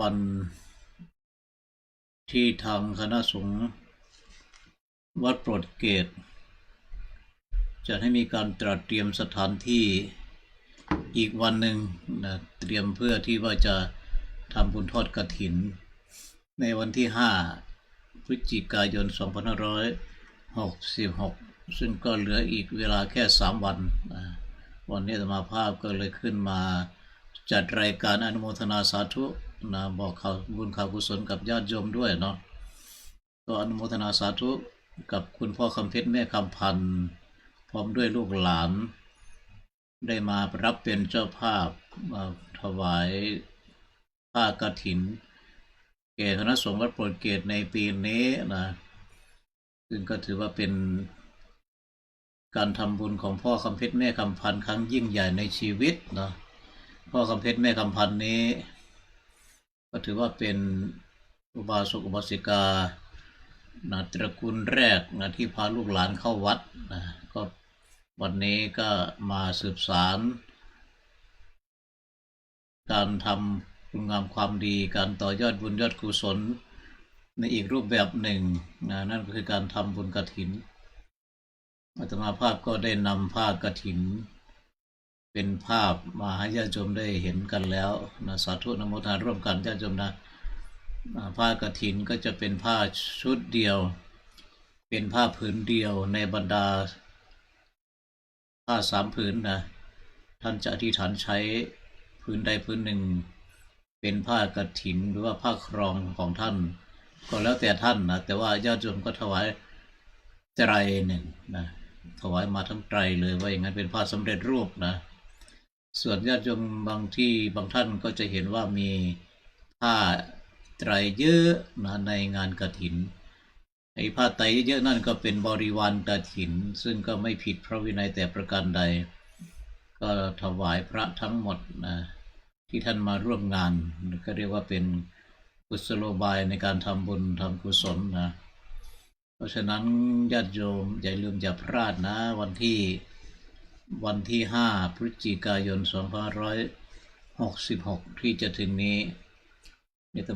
วัน ที่ทางคณะสงฆ์วัดโปรดเกตจะให้มีการตรัสเตรียมสถานที่อีกวันหนึ่งนะเตรียมเพื่อที่ว่าจะทำบุญทอดกระถิน ในวันที่ 5 พฤศจิกายน 2566 ซึ่งก็เหลืออีกเวลาแค่ 3 วันนะวันนี้อาตมาภาพก็เลยขึ้นมาจัดรายการอนุโมทนาสาธุ นะบอกข่าวบุญข่าวกุศลกับญาติโยมด้วยเนาะก็อนุโมทนาสาธุกับคุณพ่อคำเพชรแม่คำพันธ์พร้อมด้วยลูกหลาน ได้มารับเป็นเจ้าภาพมาถวายผ้ากฐินแก่คณะสงฆ์วัดโปรดเกตในปีนี้นะซึ่งก็ถือว่าเป็นการทำบุญของพ่อคำเพชรแม่คำพันธ์ครั้งยิ่งใหญ่ในชีวิตเนาะพ่อคำเพชรแม่คำพันธ์นี้ ก็ถือว่าเป็นอุบาสกอุบาสิกานะตระกูลแรกนะที่พาลูกหลานเข้าวัดนะก็วันนี้ก็มาสืบสารการทำคุณงามความดีการต่อยอดบุญยอดกุศล ในอีกรูปแบบหนึ่งนะนั่นก็คือการทำบุญกระถินอาตมาภาพก็ได้นำผ้ากระถิน เป็นภาพมาให้ญาติโยมได้เห็นกันแล้วนะสาธุนโมทนาร่วมกันญาติโยมนะผ้ากระถินก็จะเป็นผ้าชุดเดียว เป็นผ้าผืนเดียวในบรรดา ผ้าสามผืนนะท่านจะอธิษฐานใช้ผืนใดผืนหนึ่ง เป็นผ้ากฐินหรือว่าผ้าครองของท่าน ก็แล้วแต่ท่านนะแต่ว่าญาติโยมก็ถวายไตรหนึ่งนะถวายมาทั้งไตรเลยว่าอย่างนั้นเป็นผ้าสำเร็จรูปนะ ส่วนญาติโยมบางที่บางท่านก็จะเห็นว่ามีผ้าไตรเยอะนะในงานกฐินไอ้ผ้าไตรเยอะนั่นก็เป็นบริวารกฐิน ซึ่งก็ไม่ผิดพระวินัยแต่ประการใด ก็ถวายพระทั้งหมดนะที่ท่านมาร่วมงาน ก็เรียกว่าเป็นกุศโลบายในการทำบุญทำกุศลนะ เพราะฉะนั้นญาติโยมอย่าลืมอย่าพลาดนะวันที่ วันที่ 5 พฤศจิกายน 2566 ที่จะถึงนี้